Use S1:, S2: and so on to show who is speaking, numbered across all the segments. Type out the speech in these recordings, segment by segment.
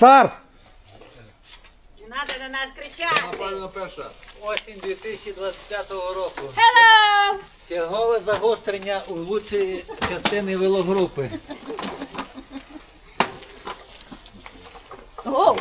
S1: Старт!
S2: Не треба на нас кричати.
S3: Правильно перша.
S4: Осінь 2025 року.
S2: Hello!
S4: Чергове загострення у лучшій частини велогрупи.
S2: Гоу!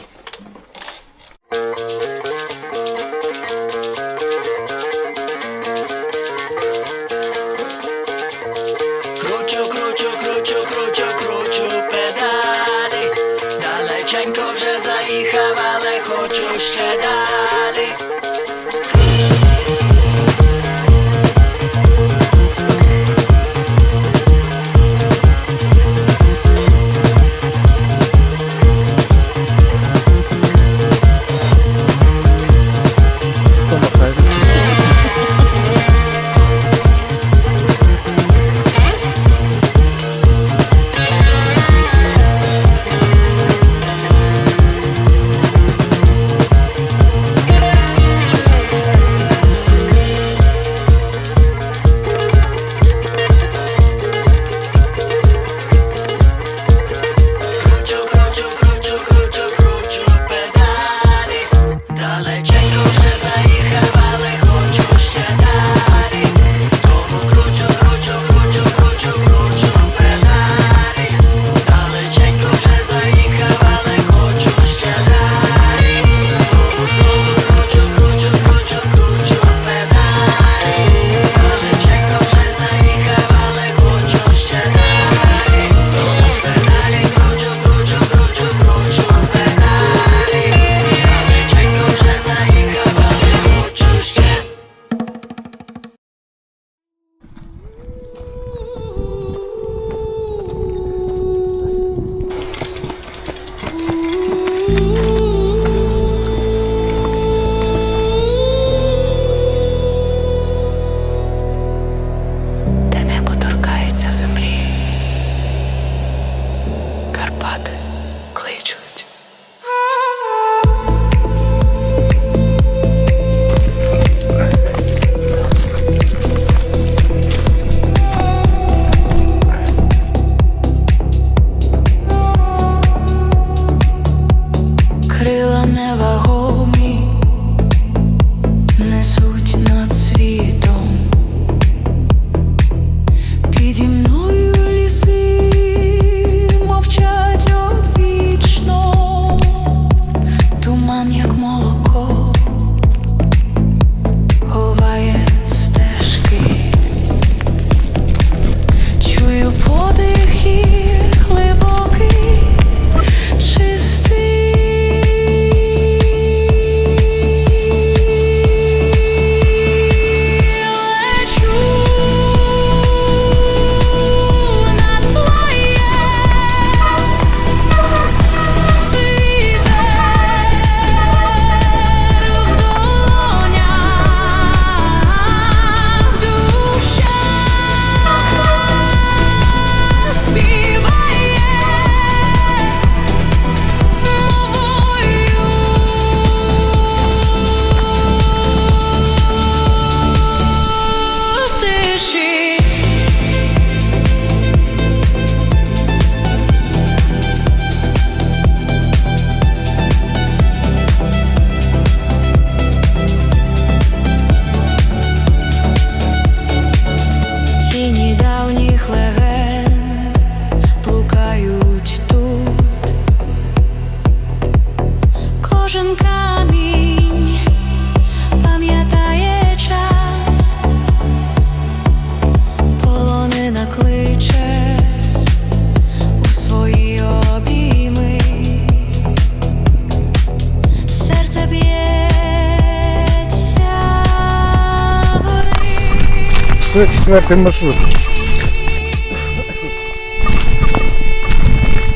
S1: 194 маршрут.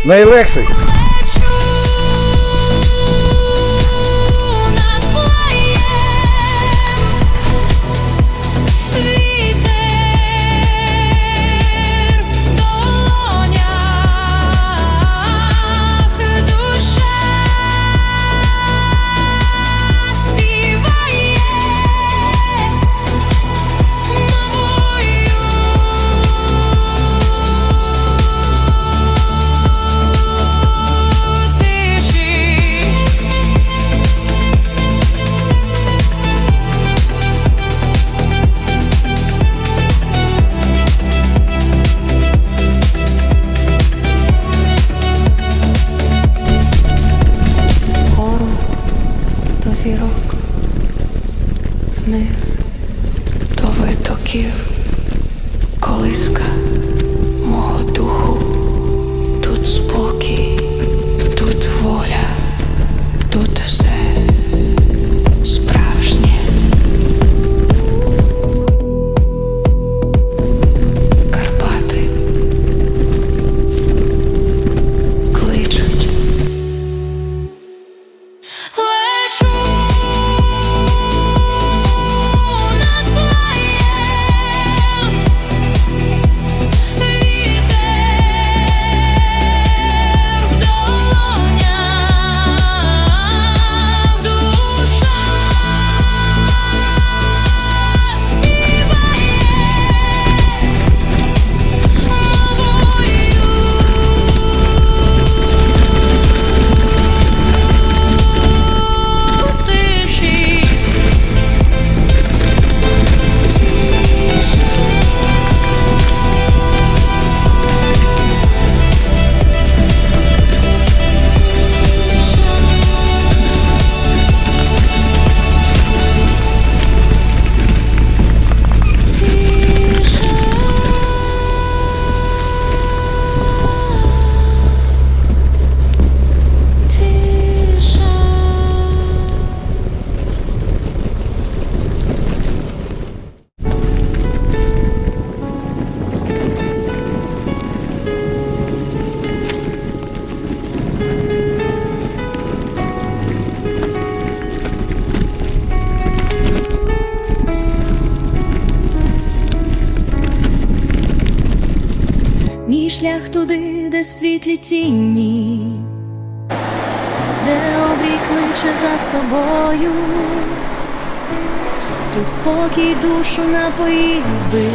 S1: Найлегший.
S5: Сірок вниз
S1: до витоків колиска. Світлі тіні, де обрій кличе за собою, тут спокій душу напоїв би,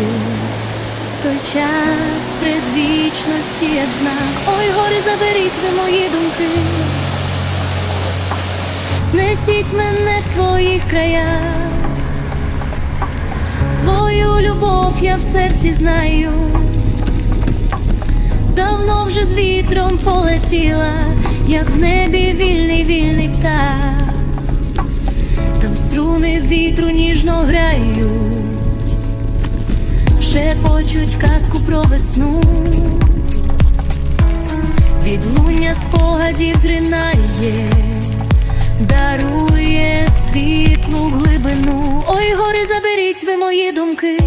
S1: той час предвічності, як знак. Ой, гори, заберіть ви мої думки. Несіть мене в своїх краях, свою любов я в серці знаю. Давно вже з вітром полетіла, як в небі вільний вільний птах, там струни вітру ніжно грають, шепочуть казку про весну, відлуння спогадів зринає дарує світлу глибину. Ой, гори, заберіть ви мої думки.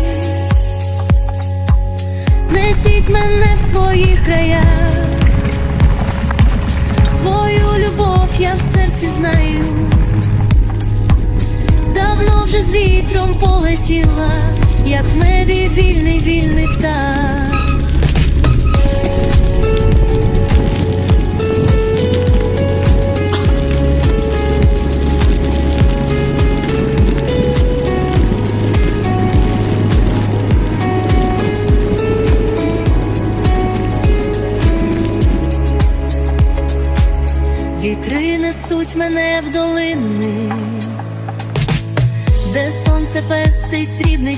S1: Несіть мене в своїх краях, свою любов я в серці знаю. Давно вже з вітром полетіла, як в небі вільний вільний птах.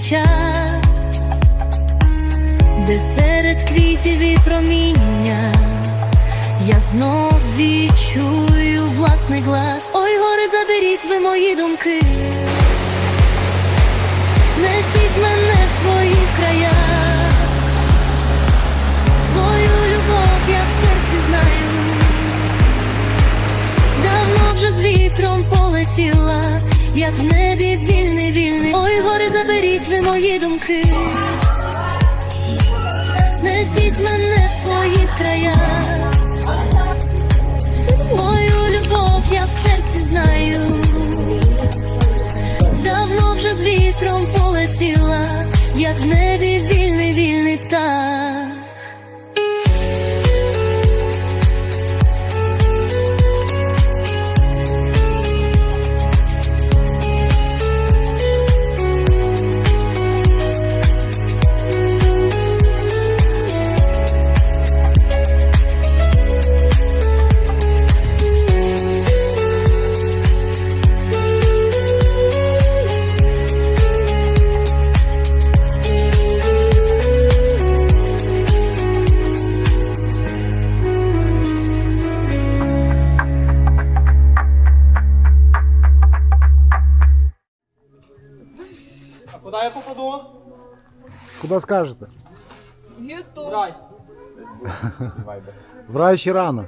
S1: Час, де серед квітів і проміння я знов відчую власний глас. Ой, гори, заберіть ви мої думки, несіть мене в своїх краях, свою любов я в серці знаю. Давно вже з вітром полетіла, як в небі вільний вільний. Ой, гори, заберіть ви мої думки. Несіть мене в своїх краях. Свою любов я в серці знаю. Давно вже з вітром полетіла, як в небі вільний
S3: Куди
S6: скажете?
S3: В рай.
S6: В ще рано.